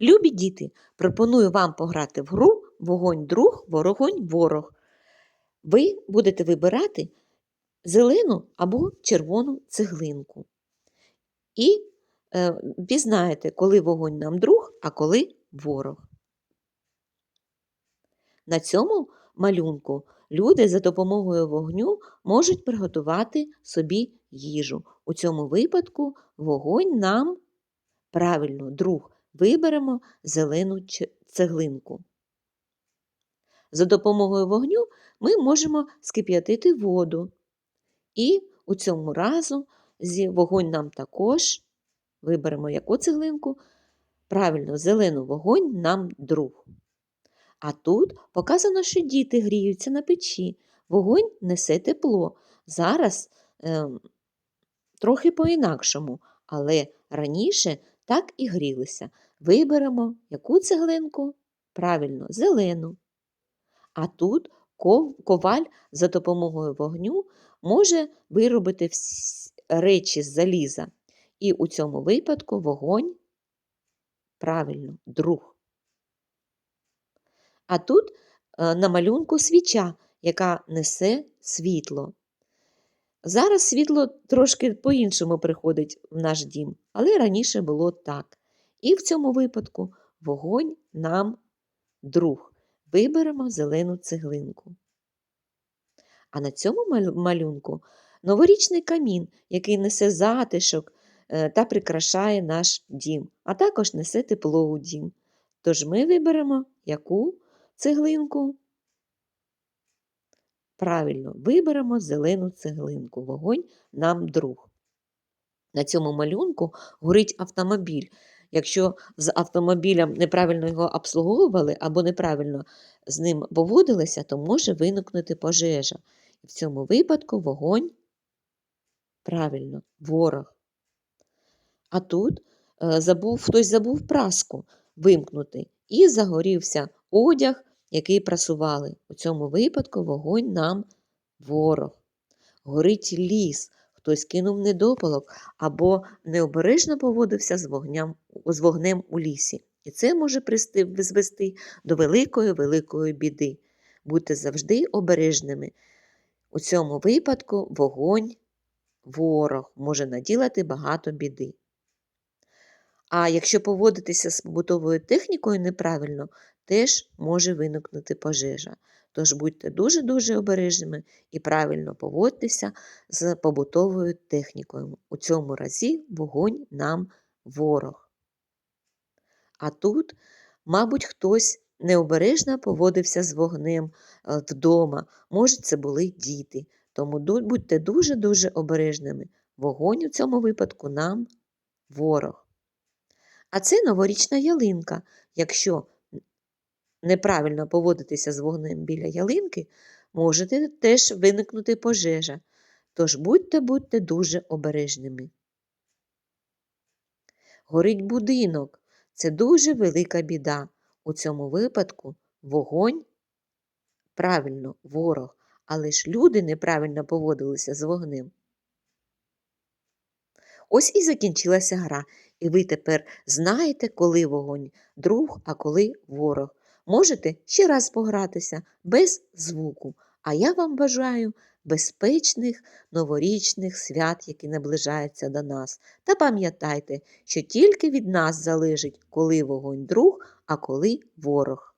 Любі діти, пропоную вам пограти в гру Вогонь друг, ворогонь ворог. Ви будете вибирати зелену або червону цеглинку. І е, пізнаєте, коли вогонь нам друг, а коли ворог. На цьому малюнку люди за допомогою вогню можуть приготувати собі їжу. У цьому випадку вогонь нам правильно, друг, виберемо зелену цеглинку. За допомогою вогню ми можемо скип'ятити воду. І у цьому разу зі вогонь нам також виберемо яку цеглинку. Правильно, зелену вогонь нам друг. А тут показано, що діти гріються на печі. Вогонь несе тепло. Зараз ем, трохи по-інакшому, але раніше так і грілися. Виберемо яку цеглинку? Правильно, зелену. А тут коваль за допомогою вогню може виробити речі з заліза. І у цьому випадку вогонь правильно, друг. А тут е, на малюнку свіча, яка несе світло. Зараз світло трошки по-іншому приходить в наш дім, але раніше було так. І в цьому випадку вогонь нам друг. Виберемо зелену цеглинку. А на цьому малюнку новорічний камін, який несе затишок е, та прикрашає наш дім, а також несе тепло у дім. Тож ми виберемо яку цеглинку? Правильно, виберемо зелену цеглинку. Вогонь нам друг. На цьому малюнку горить автомобіль. Якщо з автомобілем неправильно його обслуговували або неправильно з ним поводилися, то може виникнути пожежа. І в цьому випадку вогонь правильно, ворог. А тут е, забув, хтось забув праску вимкнути і загорівся одяг, який прасували. У цьому випадку вогонь нам ворог. Горить ліс, хтось кинув недопалок або необережно поводився з, вогням, з вогнем у лісі. І це може присти- звести до великої великої біди. Будьте завжди обережними. У цьому випадку вогонь ворог може наділати багато біди. А якщо поводитися з побутовою технікою неправильно, теж може виникнути пожежа. Тож будьте дуже-дуже обережними і правильно поводьтеся з побутовою технікою. У цьому разі вогонь нам ворог. А тут, мабуть, хтось необережно поводився з вогнем е, вдома. Може, це були діти. Тому будьте дуже-дуже обережними. Вогонь у цьому випадку нам ворог. А це новорічна ялинка. Якщо неправильно поводитися з вогнем біля ялинки, може теж виникнути пожежа. Тож будьте, будьте дуже обережними. Горить будинок. Це дуже велика біда. У цьому випадку вогонь правильно, ворог, але ж люди неправильно поводилися з вогнем. Ось і закінчилася гра, і ви тепер знаєте, коли вогонь друг, а коли ворог. Можете ще раз погратися без звуку. А я вам бажаю безпечних новорічних свят, які наближаються до нас. Та пам'ятайте, що тільки від нас залежить, коли вогонь друг, а коли ворог.